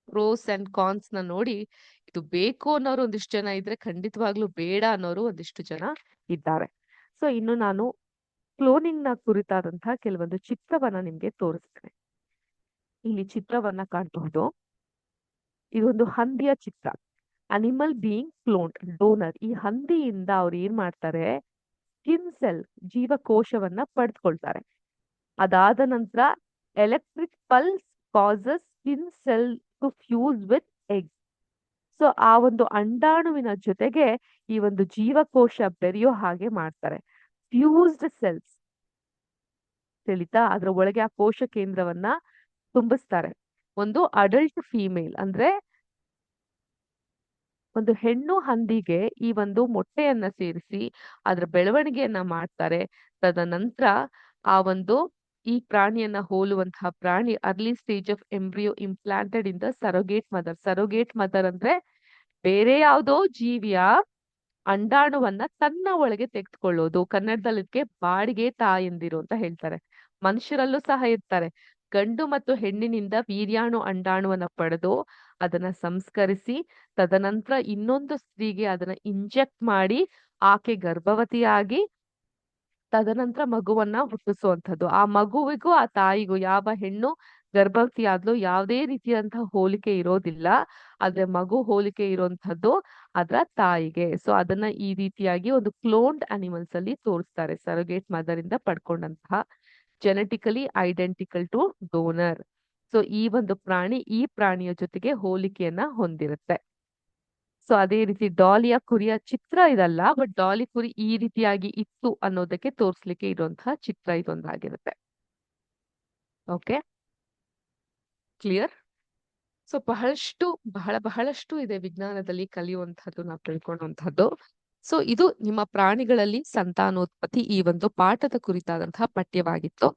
ಪ್ರೋಸ್ ಅಂಡ್ ಕಾನ್ಸ್ನ ನೋಡಿ ಇದು ಬೇಕು ಅನ್ನೋರು ಒಂದಿಷ್ಟು ಜನ ಇದ್ರೆ ಖಂಡಿತವಾಗ್ಲೂ ಬೇಡ ಅನ್ನೋರು ಒಂದಿಷ್ಟು ಜನ ಇದ್ದಾರೆ. ಸೊ ಇನ್ನು ನಾನು ಕ್ಲೋನಿಂಗ್ನ ಕುರಿತಾದಂತಹ ಕೆಲವೊಂದು ಚಿತ್ರವನ್ನ ನಿಮ್ಗೆ ತೋರಿಸ್ತೇನೆ. ಇಲ್ಲಿ ಚಿತ್ರವನ್ನ ಕಾಣಬಹುದು. ಇದೊಂದು ಹಂದಿಯ ಚಿತ್ರ. ಅನಿಮಲ್ ಬೀಯಿಂಗ್ ಕ್ಲೋನ್ಡ್ ಡೋನರ್ ಈ ಹಂದಿಯಿಂದ ಅವ್ರು ಏನ್ ಮಾಡ್ತಾರೆ ಸ್ಕಿನ್ ಸೆಲ್ ಜೀವಕೋಶವನ್ನ ಪಡೆದುಕೊಳ್ತಾರೆ. ಅದಾದ ನಂತರ electric pulse causes skin cell to fuse with egg. So ಆ ಒಂದು ಅಂಡಾಣುವಿನ ಜೊತೆಗೆ ಈ ಒಂದು ಜೀವಕೋಶ ಬೆರೆಯೋ ಹಾಗೆ ಮಾಡ್ತಾರೆ. ಫ್ಯೂಸ್ಡ್ ಸೆಲ್ಸ್ ತಿಳಿತಾ ಅದ್ರ ಒಳಗೆ ಆ ಕೋಶ ಕೇಂದ್ರವನ್ನ ತುಂಬಿಸ್ತಾರೆ. ಒಂದು ಅಡಲ್ಟ್ ಫೀಮೇಲ್ ಅಂದ್ರೆ ಒಂದು ಹೆಣ್ಣು ಹಂದಿಗೆ ಈ ಒಂದು ಮೊಟ್ಟೆಯನ್ನ ಸೇರಿಸಿ ಅದರ ಬೆಳವಣಿಗೆಯನ್ನ ಮಾಡ್ತಾರೆ. ತದನಂತರ ಆ ಒಂದು ಈ ಪ್ರಾಣಿಯನ್ನ ಹೋಲುವಂತಹ ಪ್ರಾಣಿ early stage of embryo implanted in the surrogate mother. Surrogate mother ಅಂದ್ರೆ ಬೇರೆ ಯಾವುದೋ ಜೀವಿಯ ಅಂಡಾಣುವನ್ನ ತನ್ನ ಒಳಗೆ ತೆಗೆದುಕೊಳ್ಳೋದು ಕನ್ನಡದಲ್ಲಿ ಇದಕ್ಕೆ ಬಾಡಿಗೆ ತಾಯಂದಿರು ಅಂತ ಹೇಳ್ತಾರೆ ಮನುಷ್ಯರಲ್ಲೂ ಸಹ ಇರ್ತಾರೆ ಗಂಡು ಮತ್ತು ಹೆಣ್ಣಿನಿಂದ ವೀರ್ಯಾಣು ಅಂಡಾಣುವನ್ನ ಪಡೆದು ಅದನ್ನ ಸಂಸ್ಕರಿಸಿ, ತದನಂತರ ಇನ್ನೊಂದು ಸ್ತ್ರೀಗೆ ಅದನ್ನ ಇಂಜೆಕ್ಟ್ ಮಾಡಿ, ಆಕೆ ಗರ್ಭವತಿಯಾಗಿ ತದನಂತರ ಮಗುವನ್ನ ಹುಟ್ಟಿಸುವಂಥದ್ದು. ಆ ಮಗುವಿಗೂ, ಆ ತಾಯಿಗೂ ಯಾವ ಹೆಣ್ಣು ಗರ್ಭವತಿ ಆದ್ಲು ಯಾವುದೇ ರೀತಿಯಾದಂತಹ ಹೋಲಿಕೆ ಇರೋದಿಲ್ಲ. ಆದ್ರೆ ಮಗು ಹೋಲಿಕೆ ಇರುವಂತಹದ್ದು ಅದರ ತಾಯಿಗೆ. ಸೊ ಅದನ್ನ ಈ ರೀತಿಯಾಗಿ ಒಂದು ಕ್ಲೋನ್ಡ್ ಅನಿಮಲ್ಸ್ ಅಲ್ಲಿ ತೋರಿಸ್ತಾರೆ. ಸರೋಗೇಟ್ ಮದರ್ ಇಂದ ಪಡ್ಕೊಂಡಂತಹ genetically identical to donor so, ಈ ಒಂದು ಪ್ರಾಣಿ ಈ ಪ್ರಾಣಿಯ ಜೊತೆಗೆ ಹೋಲಿಕೆಯನ್ನ ಹೊಂದಿರುತ್ತೆ. ಸೊ, ಅದೇ ರೀತಿ ಡಾಲಿಯ ಕುರಿಯ ಚಿತ್ರ ಇದಲ್ಲ, ಬಟ್ ಡಾಲಿ ಕುರಿ ಈ ರೀತಿಯಾಗಿ ಇತ್ತು ಅನ್ನೋದಕ್ಕೆ ತೋರಿಸ್ಲಿಕ್ಕೆ ಇರುವಂತಹ ಚಿತ್ರ ಇದೊಂದಾಗಿರುತ್ತೆ. ಓಕೆ? ಕ್ಲಿಯರ್? ಸೊ, ಬಹಳಷ್ಟು, ಬಹಳ ಬಹಳಷ್ಟು ಇದೆ ವಿಜ್ಞಾನದಲ್ಲಿ ಕಲಿಯುವಂತಹದ್ದು ನಾವು ತಿಳ್ಕೊಳ್ಳುವಂತಹದ್ದು ಸೊ, ಇದು ನಿಮ್ಮ ಪ್ರಾಣಿಗಳಲ್ಲಿ ಸಂತಾನೋತ್ಪತ್ತಿ ಈ ಒಂದು ಪಾಠದ ಕುರಿತಾದಂತಹ ಪಠ್ಯವಾಗಿತ್ತು.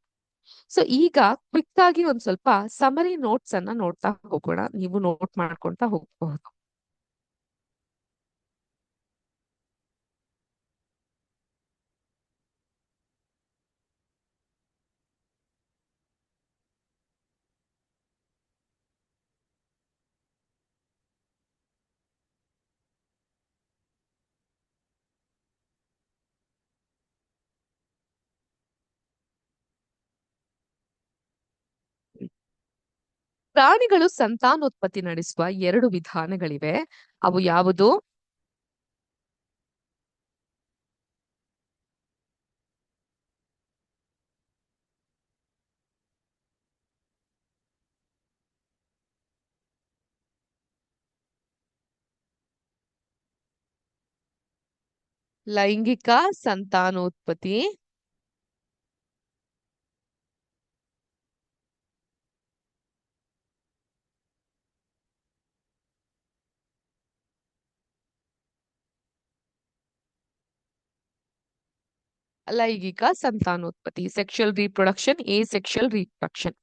ಸೊ ಈಗ ಕ್ವಿಕ್ ಆಗಿ ಒಂದ್ ಸ್ವಲ್ಪ ಸಮರಿ ನೋಟ್ಸ್ ಅನ್ನ ನೋಡ್ತಾ ಹೋಗೋಣ. ನೀವು ನೋಟ್ ಮಾಡ್ಕೊಂತ ಹೋಗಬಹುದು. ಪ್ರಾಣಿಗಳು ಸಂತಾನೋತ್ಪತ್ತಿ ನಡೆಸುವ ಎರಡು ವಿಧಾನಗಳಿವೆ. ಅವು ಯಾವುದು? ಲೈಂಗಿಕ ಸಂತಾನೋತ್ಪತ್ತಿ. ಲೈಂಗಿಕ ಸಂತಾನೋತ್ಪತ್ತಿ sexual reproduction A sexual reproduction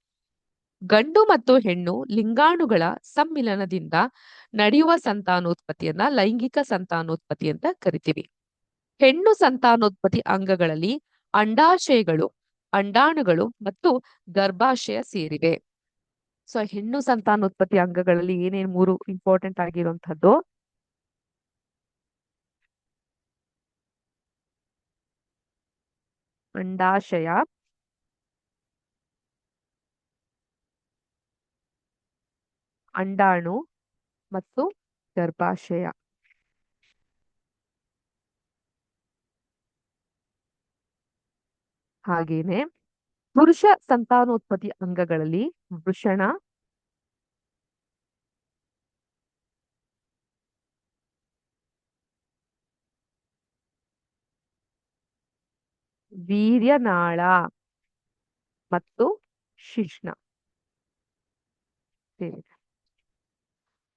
ಗಂಡು ಮತ್ತು ಹೆಣ್ಣು ಲಿಂಗಾಣುಗಳ ಸಮ್ಮಿಲನದಿಂದ ನಡೆಯುವ ಸಂತಾನೋತ್ಪತ್ತಿಯನ್ನ ಲೈಂಗಿಕ ಸಂತಾನೋತ್ಪತ್ತಿ ಅಂತ ಕರಿತೀವಿ. ಹೆಣ್ಣು ಸಂತಾನೋತ್ಪತ್ತಿ ಅಂಗಗಳಲ್ಲಿ ಅಂಡಾಶಯಗಳು, ಅಂಡಾಣುಗಳು ಮತ್ತು ಗರ್ಭಾಶಯ ಸೇರಿವೆ. ಸೊ ಹೆಣ್ಣು ಸಂತಾನೋತ್ಪತ್ತಿ ಅಂಗಗಳಲ್ಲಿ ಏನೇನ್ ಮೂರು ಇಂಪಾರ್ಟೆಂಟ್ ಆಗಿರುವಂತದ್ದು ಅಂಡಾಶಯ. ಅಂಡಾಣು ಮತ್ತು ಗರ್ಭಾಶಯ. ಹಾಗೇನೆ ಪುರುಷ ಸಂತಾನೋತ್ಪತ್ತಿ ಅಂಗಗಳಲ್ಲಿ ವೃಷಣ ವೀರ್ಯನಾಳ ಮತ್ತು ಶಿಷ್ಣ.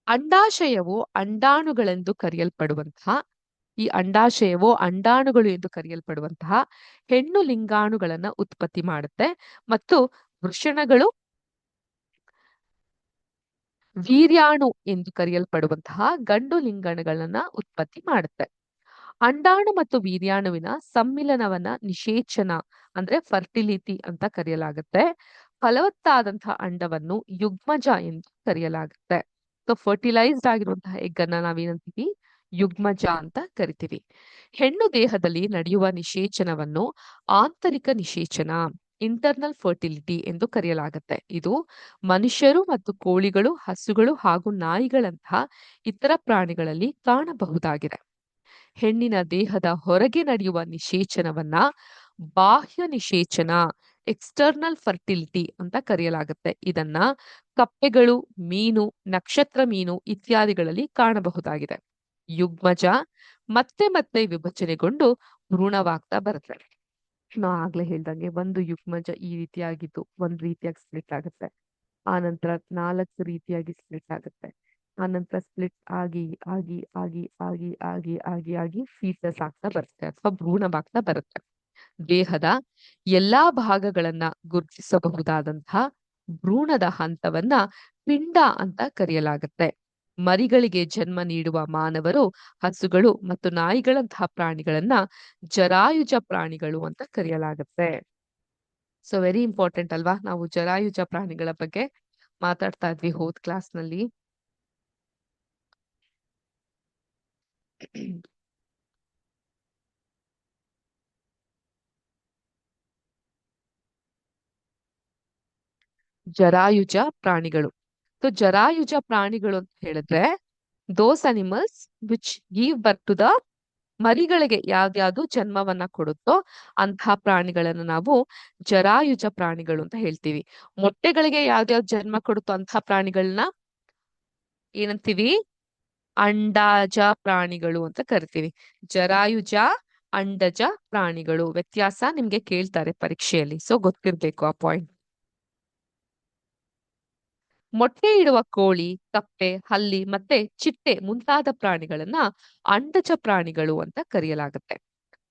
ಅಂಡಾಶಯವು ಅಂಡಾಣುಗಳೆಂದು ಕರೆಯಲ್ಪಡುವಂತಹ, ಈ ಅಂಡಾಶಯವು ಅಂಡಾಣುಗಳು ಎಂದು ಕರೆಯಲ್ಪಡುವಂತಹ ಹೆಣ್ಣು ಲಿಂಗಾಣುಗಳನ್ನ ಉತ್ಪತ್ತಿ ಮಾಡುತ್ತೆ ಮತ್ತು ವೃಷಣಗಳು ವೀರ್ಯಾಣು ಎಂದು ಕರೆಯಲ್ಪಡುವಂತಹ ಗಂಡು ಲಿಂಗಾಣುಗಳನ್ನ ಉತ್ಪತ್ತಿ ಮಾಡುತ್ತೆ. ಅಂಡಾಣು ಮತ್ತು ವೀರ್ಯಾಣುವಿನ ಸಮ್ಮಿಲನವನ್ನ ನಿಷೇಚನ ಅಂದ್ರೆ ಫರ್ಟಿಲಿಟಿ ಅಂತ ಕರೆಯಲಾಗುತ್ತೆ. ಫಲವತ್ತಾದಂತಹ ಅಂಡವನ್ನು ಯುಗ್ಮಜ ಎಂದು ಕರೆಯಲಾಗುತ್ತೆ. ಸೊ ಫರ್ಟಿಲೈಸ್ಡ್ ಆಗಿರುವಂತಹ ಎಗ್ ಅನ್ನ ನಾವೇನಂತೀವಿ? ಯುಗ್ಮಜ ಅಂತ ಕರಿತೀವಿ. ಹೆಣ್ಣು ದೇಹದಲ್ಲಿ ನಡೆಯುವ ನಿಷೇಚನವನ್ನು ಆಂತರಿಕ ನಿಷೇಚನ ಇಂಟರ್ನಲ್ ಫರ್ಟಿಲಿಟಿ ಎಂದು ಕರೆಯಲಾಗುತ್ತೆ. ಇದು ಮನುಷ್ಯರು ಮತ್ತು ಕೋಳಿಗಳು, ಹಸುಗಳು ಹಾಗೂ ನಾಯಿಗಳಂತಹ ಇತರ ಪ್ರಾಣಿಗಳಲ್ಲಿ ಕಾಣಬಹುದಾಗಿದೆ. ಹೆಣ್ಣಿನ ದೇಹದ ಹೊರಗೆ ನಡೆಯುವ ನಿಷೇಚನವನ್ನ ಬಾಹ್ಯ ನಿಷೇಚನ ಎಕ್ಸ್ಟರ್ನಲ್ ಫರ್ಟಿಲಿಟಿ ಅಂತ ಕರೆಯಲಾಗುತ್ತೆ. ಇದನ್ನ ಕಪ್ಪೆಗಳು, ಮೀನು, ನಕ್ಷತ್ರ ಮೀನು ಇತ್ಯಾದಿಗಳಲ್ಲಿ ಕಾಣಬಹುದಾಗಿದೆ. ಯುಗ್ಮಜ ಮತ್ತೆ ಮತ್ತೆ ವಿಭಜನೆಗೊಂಡು ಭ್ರೂಣವಾಗ್ತಾ ಬರುತ್ತೆ. ನಾ ಆಗ್ಲೇ ಹೇಳ್ದಂಗೆ ಒಂದು ಯುಗ್ಮಜ ಈ ರೀತಿಯಾಗಿದ್ದು, ಒಂದ್ ರೀತಿಯಾಗಿ ಸ್ಪ್ಲಿಟ್ ಆಗುತ್ತೆ. ಆ ನಂತರ ನಾಲ್ಕು ರೀತಿಯಾಗಿ ಸ್ಪ್ಲಿಟ್ ಆಗುತ್ತೆ. ಆ ನಂತರ ಸ್ಪ್ಲಿಟ್ ಆಗಿ ಆಗಿ ಆಗಿ ಆಗಿ ಆಗಿ ಆಗಿ ಆಗಿ ಫೀಟಸ್ ಆಗ್ತಾ ಬರುತ್ತೆ ಅಥವಾ ಭ್ರೂಣವಾಗ್ತಾ ಬರುತ್ತೆ. ದೇಹದ ಎಲ್ಲಾ ಭಾಗಗಳನ್ನ ಗುರುತಿಸಬಹುದಾದಂತಹ ಭ್ರೂಣದ ಹಂತವನ್ನ ಪಿಂಡ ಅಂತ ಕರೆಯಲಾಗುತ್ತೆ. ಮರಿಗಳಿಗೆ ಜನ್ಮ ನೀಡುವ ಮಾನವರು, ಹಸುಗಳು ಮತ್ತು ನಾಯಿಗಳಂತಹ ಪ್ರಾಣಿಗಳನ್ನ ಜರಾಯುಜ ಪ್ರಾಣಿಗಳು ಅಂತ ಕರೆಯಲಾಗುತ್ತೆ. ಸೊ ವೆರಿ ಇಂಪಾರ್ಟೆಂಟ್ ಅಲ್ವಾ? ನಾವು ಜರಾಯುಜ ಪ್ರಾಣಿಗಳ ಬಗ್ಗೆ ಮಾತಾಡ್ತಾ ಇದ್ವಿ ಹೋದ್ ಕ್ಲಾಸ್ನಲ್ಲಿ. ಜರಾಯುಜ ಪ್ರಾಣಿಗಳು. ಸೊ ಜರಾಯುಜ ಪ್ರಾಣಿಗಳು ಅಂತ ಹೇಳಿದ್ರೆ those animals which give birth to the ಮರಿಗಳಿಗೆ ಯಾವ್ದ್ಯಾವ್ದು ಜನ್ಮವನ್ನ ಕೊಡುತ್ತೋ ಅಂತಹ ಪ್ರಾಣಿಗಳನ್ನ ನಾವು ಜರಾಯುಜ ಪ್ರಾಣಿಗಳು ಅಂತ ಹೇಳ್ತೀವಿ. ಮೊಟ್ಟೆಗಳಿಗೆ ಯಾವ್ದ್ಯಾವ್ದು ಜನ್ಮ ಕೊಡುತ್ತೋ ಅಂತಹ ಪ್ರಾಣಿಗಳನ್ನ ಏನಂತೀವಿ? ಅಂಡಾಜ ಪ್ರಾಣಿಗಳು ಅಂತ ಕರಿತೀವಿ. ಜರಾಯುಜ, ಅಂಡಜ ಪ್ರಾಣಿಗಳು. ವ್ಯತ್ಯಾಸ ನಿಮ್ಗೆ ಕೇಳ್ತಾರೆ ಪರೀಕ್ಷೆಯಲ್ಲಿ ಸೊ ಗೊತ್ತಿರ್ಬೇಕು ಆ ಪಾಯಿಂಟ್ ಮೊಟ್ಟೆ ಇಡುವ ಕೋಳಿ, ಕಪ್ಪೆ, ಹಲ್ಲಿ ಮತ್ತೆ ಚಿಟ್ಟೆ ಮುಂತಾದ ಪ್ರಾಣಿಗಳನ್ನ ಅಂಡಜ ಪ್ರಾಣಿಗಳು ಅಂತ ಕರೆಯಲಾಗುತ್ತೆ.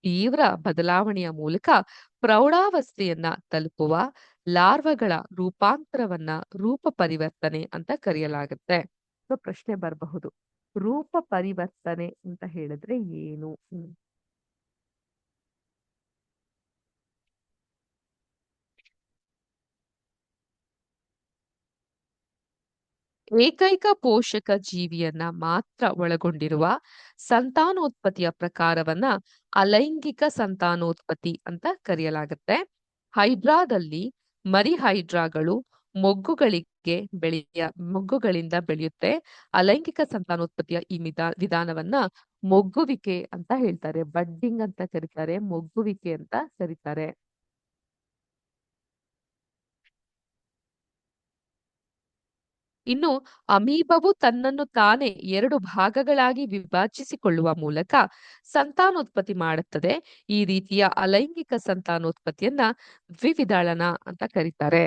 ತೀವ್ರ ಬದಲಾವಣೆಯ ಮೂಲಕ ಪ್ರೌಢಾವಸ್ಥೆಯನ್ನ ತಲುಪುವ, ಲಾರ್ವಗಳ ರೂಪಾಂತರವನ್ನ ರೂಪ ಪರಿವರ್ತನೆ ಅಂತ ಕರೆಯಲಾಗುತ್ತೆ. ಪ್ರಶ್ನೆ ಬರಬಹುದು. ರೂಪ ಪರಿವರ್ತನೆ ಅಂತ ಹೇಳಿದ್ರೆ ಏನು. ಏಕೈಕ ಪೋಷಕ ಜೀವಿಯನ್ನ ಮಾತ್ರ ಒಳಗೊಂಡಿರುವ ಸಂತಾನೋತ್ಪತ್ತಿಯ ಪ್ರಕಾರವನ್ನ ಅಲೈಂಗಿಕ ಸಂತಾನೋತ್ಪತ್ತಿ ಅಂತ ಕರೆಯಲಾಗುತ್ತೆ ಹೈಡ್ರಾದಲ್ಲಿ ಮರಿ ಹೈಡ್ರಾಗಳು ಮೊಗ್ಗುಗಳಿಗೆ ಬೆಳೆಯ, ಮೊಗ್ಗುಗಳಿಂದ ಬೆಳೆಯುತ್ತೆ. ಅಲೈಂಗಿಕ ಸಂತಾನೋತ್ಪತ್ತಿಯ ಈ ವಿಧಾ ವಿಧಾನವನ್ನ ಮೊಗ್ಗುವಿಕೆ ಅಂತ ಹೇಳ್ತಾರೆ. ಬಡ್ಡಿಂಗ್ ಅಂತ ಕರೀತಾರೆ, ಮೊಗ್ಗುವಿಕೆ ಅಂತ ಕರೀತಾರೆ. ಇನ್ನು ಅಮೀಬವು ತನ್ನನ್ನು ತಾನೇ ಎರಡು ಭಾಗಗಳಾಗಿ ವಿಭಜಿಸಿಕೊಳ್ಳುವ ಮೂಲಕ ಸಂತಾನೋತ್ಪತ್ತಿ ಮಾಡುತ್ತದೆ. ಈ ರೀತಿಯ ಅಲೈಂಗಿಕ ಸಂತಾನೋತ್ಪತ್ತಿಯನ್ನ ದ್ವಿವಿದಳನ ಅಂತ ಕರೀತಾರೆ.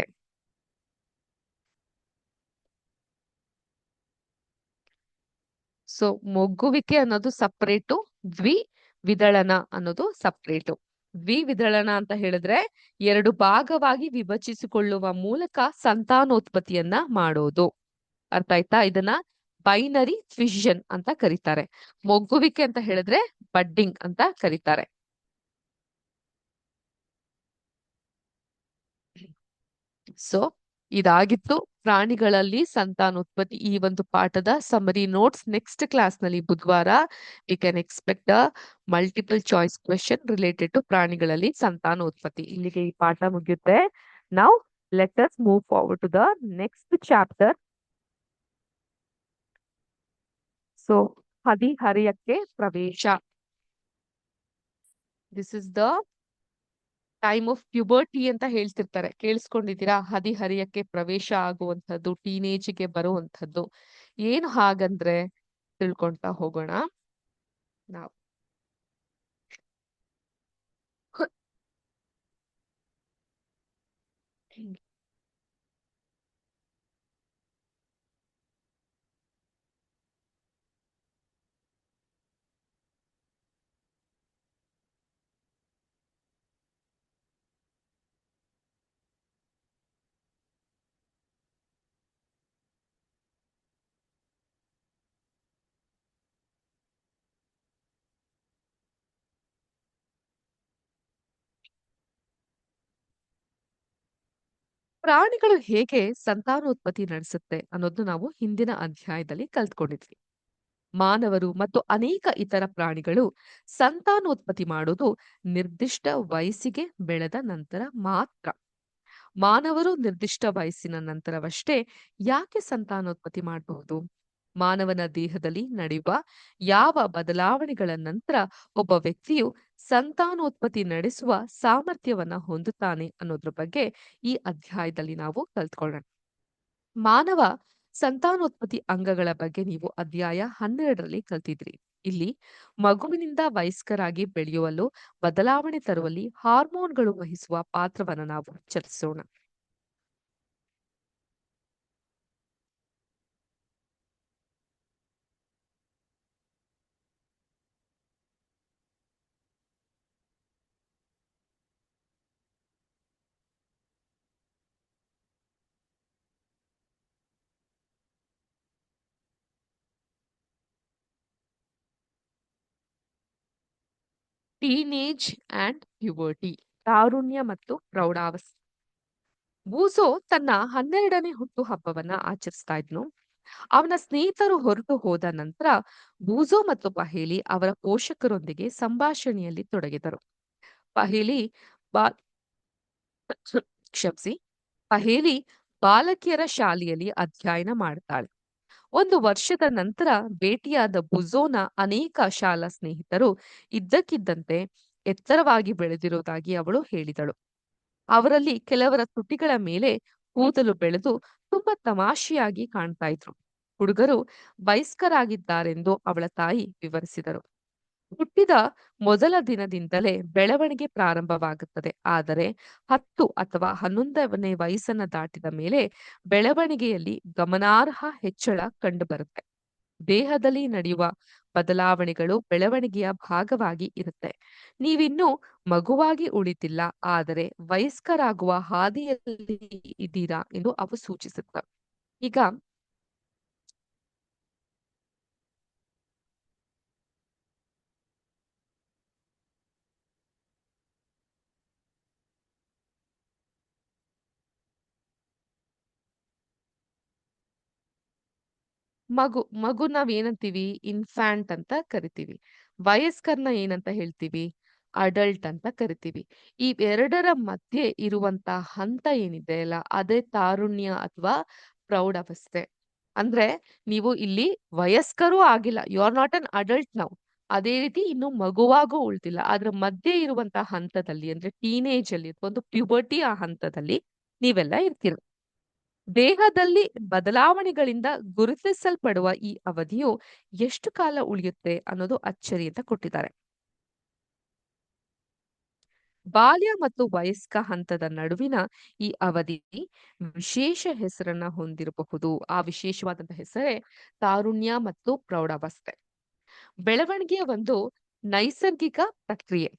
ಸೊ ಮೊಗ್ಗುವಿಕೆ ಅನ್ನೋದು ಸಪ್ರೇಟು, ದ್ವಿ ವಿದಳನ ಅನ್ನೋದು ಸಪ್ರೇಟು. ದ್ವಿವಿದಳನ ಅಂತ ಹೇಳಿದ್ರೆ ಎರಡು ಭಾಗವಾಗಿ ವಿಭಜಿಸಿಕೊಳ್ಳುವ ಮೂಲಕ ಸಂತಾನೋತ್ಪತ್ತಿಯನ್ನ ಮಾಡೋದು. ಅರ್ಥ ಆಯ್ತಾ? ಇದನ್ನ ಬೈನರಿ ಫಿಷನ್ ಅಂತ ಕರೀತಾರೆ. ಮೊಗ್ಗುವಿಕೆ ಅಂತ ಹೇಳಿದ್ರೆ ಬಡ್ಡಿಂಗ್ ಅಂತ ಕರೀತಾರೆ. ಸೊ ಇದಾಗಿತ್ತು. ಪ್ರಾಣಿಗಳಲ್ಲಿ ಸಂತಾನೋತ್ಪತ್ತಿ ಈ ಒಂದು ಪಾಠದ ಸಮರಿ ನೋಟ್ಸ್ ನೆಕ್ಸ್ಟ್ ಕ್ಲಾಸ್ನಲ್ಲಿ ಬುಧವಾರ. We can expect multiple choice question related to ಪ್ರಾಣಿಗಳಲ್ಲಿ ಸಂತಾನೋತ್ಪತ್ತಿ ಇಲ್ಲಿಗೆ ಈ ಪಾಠ ಮುಗಿಯುತ್ತೆ. ನಾವು let us move forward to the next chapter so ಹದಿಹರೆಯಕ್ಕೆ ಪ್ರವೇಶ. This is the time of puberty ಅಂತ ಹೇಳ್ತಿರ್ತಾರೆ. ಕೇಳಿಸ್ಕೊಂಡಿದ್ದೀರಾ? ಹದಿಹರಿಯಕ್ಕೆ ಪ್ರವೇಶ ಆಗುವಂಥದ್ದು, ಟೀನೇಜ್ಗೆ ಬರುವಂಥದ್ದು. ಏನು ಹಾಗಂದ್ರೆ ತಿಳ್ಕೊಂತಾ ಹೋಗೋಣ. ನಾವು ಪ್ರಾಣಿಗಳು ಹೇಗೆ ಸಂತಾನೋತ್ಪತ್ತಿ ನಡೆಸುತ್ತೆ ಅನ್ನೋದು ನಾವು ಹಿಂದಿನ ಅಧ್ಯಾಯದಲ್ಲಿ ಕಲ್ತ್ಕೊಂಡಿದ್ವಿ. ಮಾನವರು ಮತ್ತು ಅನೇಕ ಇತರ ಪ್ರಾಣಿಗಳು ಸಂತಾನೋತ್ಪತ್ತಿ ಮಾಡೋದು ನಿರ್ದಿಷ್ಟ ವಯಸ್ಸಿಗೆ ಬೆಳೆದ ನಂತರ ಮಾತ್ರ. ಮಾನವರು ನಿರ್ದಿಷ್ಟ ವಯಸ್ಸಿನ ನಂತರವಷ್ಟೇ ಯಾಕೆ ಸಂತಾನೋತ್ಪತ್ತಿ ಮಾಡಬಹುದು? ಮಾನವನ ದೇಹದಲ್ಲಿ ನಡೆಯುವ ಯಾವ ಬದಲಾವಣೆಗಳ ನಂತರ ಒಬ್ಬ ವ್ಯಕ್ತಿಯು ಸಂತಾನೋತ್ಪತ್ತಿ ನಡೆಸುವ ಸಾಮರ್ಥ್ಯವನ್ನ ಹೊಂದುತ್ತಾನೆ ಅನ್ನೋದ್ರ ಬಗ್ಗೆ ಈ ಅಧ್ಯಾಯದಲ್ಲಿ ನಾವು ಕಲ್ತ್ಕೊಳ್ಳೋಣ. ಮಾನವ ಸಂತಾನೋತ್ಪತ್ತಿ ಅಂಗಗಳ ಬಗ್ಗೆ ನೀವು ಅಧ್ಯಾಯ ಹನ್ನೆರಡರಲ್ಲಿ ಕಲ್ತಿದ್ರಿ. ಇಲ್ಲಿ ಮಗುವಿನಿಂದ ವಯಸ್ಕರಾಗಿ ಬೆಳೆಯುವಲ್ಲೂ ಬದಲಾವಣೆ ತರುವಲ್ಲಿ ಹಾರ್ಮೋನ್ಗಳು ವಹಿಸುವ ಪಾತ್ರವನ್ನ ನಾವು ಚರ್ಚಿಸೋಣ. ಟೀನೇಜ್ ಅಂಡ್ ಪ್ಯೂಬರ್ಟಿ ತಾರುಣ್ಯ ಮತ್ತು ಪ್ರೌಢಾವಸ್ಥೆ. ಬೂಸೋ ತನ್ನ ಹನ್ನೆರಡನೇ ಹುಟ್ಟು ಹಬ್ಬವನ್ನ ಆಚರಿಸ್ತಾ ಇದ್ನು ಅವನ ಸ್ನೇಹಿತರು ಹೊರಟು ಹೋದ ನಂತರ ಬೂಸೋ ಮತ್ತು ಪಹೇಲಿ ಅವರ ಪೋಷಕರೊಂದಿಗೆ ಸಂಭಾಷಣೆಯಲ್ಲಿ ತೊಡಗಿದರು. ಪಹೇಲಿ ಬಾ ಕ್ಷಮಿಸಿ, ಪಹೇಲಿ ಬಾಲಕಿಯರ ಶಾಲೆಯಲ್ಲಿ ಅಧ್ಯಯನ ಮಾಡ್ತಾಳೆ. ಒಂದು ವರ್ಷದ ನಂತರ ಭೇಟಿಯಾದ ಬುಜೋನ ಅನೇಕ ಶಾಲಾ ಸ್ನೇಹಿತರು ಇದ್ದಕ್ಕಿದ್ದಂತೆ ಎತ್ತರವಾಗಿ ಬೆಳೆದಿರುವುದಾಗಿ ಅವಳು ಹೇಳಿದಳು. ಅವರಲ್ಲಿ ಕೆಲವರ ತುಟಿಗಳ ಮೇಲೆ ಕೂದಲು ಬೆಳೆದು ತುಂಬಾ ತಮಾಷೆಯಾಗಿ ಕಾಣ್ತಾ ಇದ್ರು. ಹುಡುಗರು ವಯಸ್ಕರಾಗಿದ್ದಾರೆಂದು ಅವಳ ತಾಯಿ ವಿವರಿಸಿದರು. ಹುಟ್ಟಿದ ಮೊದಲ ದಿನದಿಂದಲೇ ಬೆಳವಣಿಗೆ ಪ್ರಾರಂಭವಾಗುತ್ತದೆ. ಆದರೆ ಹತ್ತು ಅಥವಾ ಹನ್ನೊಂದನೇ ವಯಸ್ಸನ್ನ ದಾಟಿದ ಮೇಲೆ ಬೆಳವಣಿಗೆಯಲ್ಲಿ ಗಮನಾರ್ಹ ಹೆಚ್ಚಳ ಕಂಡುಬರುತ್ತೆ. ದೇಹದಲ್ಲಿ ನಡೆಯುವ ಬದಲಾವಣೆಗಳು ಬೆಳವಣಿಗೆಯ ಭಾಗವಾಗಿ ಇರುತ್ತೆ. ನೀವಿನ್ನು ಮಗುವಾಗಿ ಉಳಿತಿಲ್ಲ ಆದರೆ ವಯಸ್ಕರಾಗುವ ಹಾದಿಯಲ್ಲಿ ಇದ್ದೀರಾ ಎಂದು ಅವು ಸೂಚಿಸುತ್ತವೆ. ಈಗ ಮಗು ಮಗು ನಾವ್ ಏನಂತೀವಿ? ಇನ್ಫ್ಯಾಂಟ್ ಅಂತ ಕರಿತೀವಿ. ವಯಸ್ಕರ್ನ ಏನಂತ ಹೇಳ್ತೀವಿ? ಅಡಲ್ಟ್ ಅಂತ ಕರಿತೀವಿ. ಈ ಎರಡರ ಮಧ್ಯೆ ಇರುವಂತ ಹಂತ ಏನಿದೆ ಅಲ್ಲ, ಅದೇ ತಾರುಣ್ಯ ಅಥವಾ ಪ್ರೌಢಾವಸ್ಥೆ ಅಂದ್ರೆ ನೀವು ಇಲ್ಲಿ ವಯಸ್ಕರೂ ಆಗಿಲ್ಲ you are not an adult ನಾವು ಅದೇ ರೀತಿ ಇನ್ನು ಮಗುವಾಗೂ ಉಳ್ತಿಲ್ಲ ಅದ್ರ ಮಧ್ಯೆ ಇರುವಂತಹ ಹಂತದಲ್ಲಿ, ಅಂದ್ರೆ ಟೀನೇಜ್ ಅಲ್ಲಿ, ಒಂದು ಪ್ಯೂಬರ್ಟಿ ಆ ಹಂತದಲ್ಲಿ ನೀವೆಲ್ಲ ಇರ್ತೀರ. ದೇಹದಲ್ಲಿ ಬದಲಾವಣೆಗಳಿಂದ ಗುರುತಿಸಲ್ಪಡುವ ಈ ಅವಧಿಯು ಎಷ್ಟು ಕಾಲ ಉಳಿಯುತ್ತೆ ಅನ್ನೋದು ಅಚ್ಚರಿ ಅಂತ ಕೊಟ್ಟಿದ್ದಾರೆ. ಬಾಲ್ಯ ಮತ್ತು ವಯಸ್ಕ ಹಂತದ ನಡುವಿನ ಈ ಅವಧಿ ವಿಶೇಷ ಹೆಸರನ್ನ ಹೊಂದಿರಬಹುದು. ಆ ವಿಶೇಷವಾದಂತಹ ಹೆಸರೇ ತಾರುಣ್ಯ ಮತ್ತು ಪ್ರೌಢಾವಸ್ಥೆ. ಬೆಳವಣಿಗೆಯ ಒಂದು ನೈಸರ್ಗಿಕ ಪ್ರಕ್ರಿಯೆ.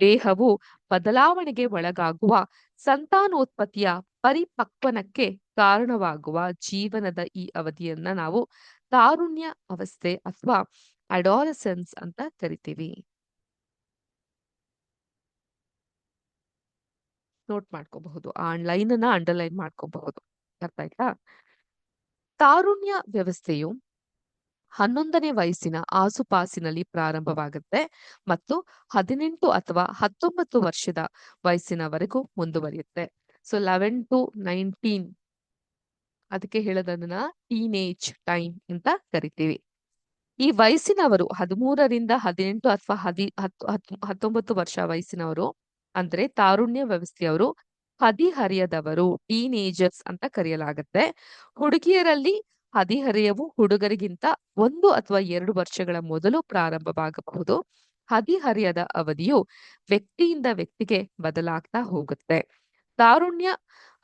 ದೇಹವು ಬದಲಾವಣೆಗೆ ಒಳಗಾಗುವ ಸಂತಾನೋತ್ಪತ್ತಿಯ ಪರಿಪಕ್ವನಕ್ಕೆ ಕಾರಣವಾಗುವ ಜೀವನದ ಈ ಅವಧಿಯನ್ನ ನಾವು ತಾರುಣ್ಯ ಅವಸ್ಥೆ ಅಥವಾ ಅಡಾಲಸೆನ್ಸ್ ಅಂತ ಕರಿತೀವಿ. ನೋಟ್ ಮಾಡ್ಕೋಬಹುದು. ಲೈನ್ ಅನ್ನ ಅಂಡರ್ಲೈನ್ ಮಾಡ್ಕೋಬಹುದು. ಅರ್ಥ ಆಯ್ತಾ? ತಾರುಣ್ಯ ವ್ಯವಸ್ಥೆಯು ಹನ್ನೊಂದನೇ ವಯಸ್ಸಿನ ಆಸುಪಾಸಿನಲ್ಲಿ ಪ್ರಾರಂಭವಾಗುತ್ತೆ ಮತ್ತು ಹದಿನೆಂಟು ಅಥವಾ ಹತ್ತೊಂಬತ್ತು ವರ್ಷದ ವಯಸ್ಸಿನವರೆಗೂ ಮುಂದುವರಿಯುತ್ತೆ. ಸೊ ಲೆವೆನ್ ಟು ನೈನ್ಟೀನ್ ಅದಕ್ಕೆ ಹೇಳೋದನ್ನ ಟೀನೇಜ್ ಟೈಮ್ ಅಂತ ಕರಿತೀವಿ. ಈ ವಯಸ್ಸಿನವರು ಹದಿಮೂರರಿಂದ ಹದಿನೆಂಟು ಅಥವಾ ಹದಿ ಹತ್ತು ಹತ್ತೊಂಬತ್ತು ವರ್ಷ ವಯಸ್ಸಿನವರು ಅಂದ್ರೆ ತಾರುಣ್ಯ ವ್ಯವಸ್ಥೆಯವರು, ಹದಿಹರಿಯದವರು ಟೀನೇಜರ್ಸ್ ಅಂತ ಕರೆಯಲಾಗುತ್ತೆ. ಹುಡುಗಿಯರಲ್ಲಿ ಹದಿಹರಿಯವು ಹುಡುಗರಿಗಿಂತ ಒಂದು ಅಥವಾ ಎರಡು ವರ್ಷಗಳ ಮೊದಲು ಪ್ರಾರಂಭವಾಗಬಹುದು. ಹದಿಹರಿಯದ ಅವಧಿಯು ವ್ಯಕ್ತಿಯಿಂದ ವ್ಯಕ್ತಿಗೆ ಬದಲಾಗ್ತಾ ಹೋಗುತ್ತೆ. ತಾರುಣ್ಯ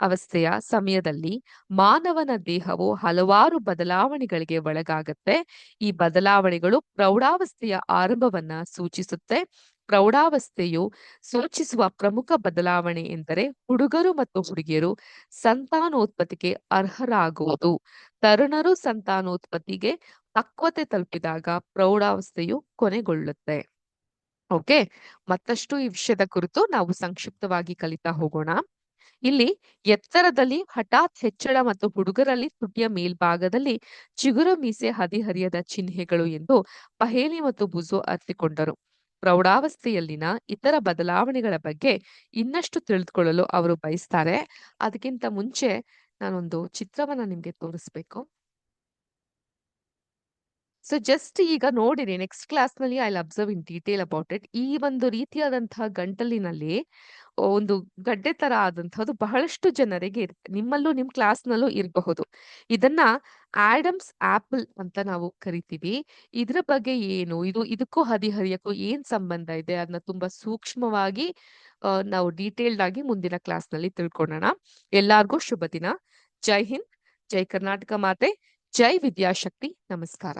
ಅವಸ್ಥೆಯ ಸಮಯದಲ್ಲಿ ಮಾನವನ ದೇಹವು ಹಲವಾರು ಬದಲಾವಣೆಗಳಿಗೆ ಒಳಗಾಗತ್ತೆ. ಈ ಬದಲಾವಣೆಗಳು ಪ್ರೌಢಾವಸ್ಥೆಯ ಆರಂಭವನ್ನ ಸೂಚಿಸುತ್ತೆ. ಪ್ರೌಢಾವಸ್ಥೆಯು ಸೂಚಿಸುವ ಪ್ರಮುಖ ಬದಲಾವಣೆ ಎಂದರೆ ಹುಡುಗರು ಮತ್ತು ಹುಡುಗಿಯರು ಸಂತಾನೋತ್ಪತ್ತಿಗೆ ಅರ್ಹರಾಗುವುದು. ತರುಣರು ಸಂತಾನೋತ್ಪತ್ತಿಗೆ ಪಕ್ವತೆ ತಲುಪಿದಾಗ ಪ್ರೌಢಾವಸ್ಥೆಯು ಕೊನೆಗೊಳ್ಳುತ್ತೆ. ಓಕೆ? ಮತ್ತಷ್ಟು ಈ ವಿಷಯದ ಕುರಿತು ನಾವು ಸಂಕ್ಷಿಪ್ತವಾಗಿ ಕಲಿತಾ ಹೋಗೋಣ. ಇಲ್ಲಿ ಎತ್ತರದಲ್ಲಿ ಹಠಾತ್ ಹೆಚ್ಚಳ ಮತ್ತು ಹುಡುಗರಲ್ಲಿ ತುಟಿಯ ಮೇಲ್ಭಾಗದಲ್ಲಿ ಚಿಗುರು ಮೀಸೆ ಹದಿಹರಿಯದ ಚಿಹ್ನೆಗಳು ಎಂದು ಪಹೇಲಿ ಮತ್ತು ಬುಜೋ ಅರ್ಥಿಕೊಂಡರು ಪ್ರೌಢಾವಸ್ಥೆಯಲ್ಲಿನ ಇತರ ಬದಲಾವಣೆಗಳ ಬಗ್ಗೆ ಇನ್ನಷ್ಟು ತಿಳಿದುಕೊಳ್ಳಲು ಅವರು ಬಯಸ್ತಾರೆ. ಅದಕ್ಕಿಂತ ಮುಂಚೆ ನಾನೊಂದು ಚಿತ್ರವನ್ನ ನಿಮ್ಗೆ ತೋರಿಸ್ಬೇಕು. ಸೊ ಜಸ್ಟ್ ಈಗ ನೋಡಿರಿ ನೆಕ್ಸ್ಟ್ ಕ್ಲಾಸ್ನಲ್ಲಿ I observe in detail about it ಈ ಒಂದು ರೀತಿಯಾದಂತಹ ಗಂಟಲಿನಲ್ಲಿ ಒಂದು ಗಡ್ಡೆ ತರ ಆದಂತಹದ್ದು ಬಹಳಷ್ಟು ಜನರಿಗೆ ಇರುತ್ತೆ. ನಿಮ್ಮಲ್ಲೂ ನಿಮ್ ಕ್ಲಾಸ್ ನಲ್ಲೂ ಇರಬಹುದು. ಇದನ್ನ ಆಡಮ್ಸ್ ಆಪಲ್ ಅಂತ ನಾವು ಕರಿತೀವಿ. ಇದ್ರ ಬಗ್ಗೆ ಏನು? ಇದು, ಇದಕ್ಕೂ ಹದಿಹರಿಯಕ್ಕೂ ಏನ್ ಸಂಬಂಧ ಇದೆ? ಅದನ್ನ ತುಂಬಾ ಸೂಕ್ಷ್ಮವಾಗಿ ನಾವು ಡೀಟೇಲ್ಡ್ ಆಗಿ ಮುಂದಿನ ಕ್ಲಾಸ್ನಲ್ಲಿ ತಿಳ್ಕೊಳ್ಳೋಣ ಎಲ್ಲಾರ್ಗೂ ಶುಭ ದಿನ ಜೈ ಹಿಂದ್, ಜೈ ಕರ್ನಾಟಕ ಮಾತೆ, ಜೈ ವಿದ್ಯಾಶಕ್ತಿ. ನಮಸ್ಕಾರ.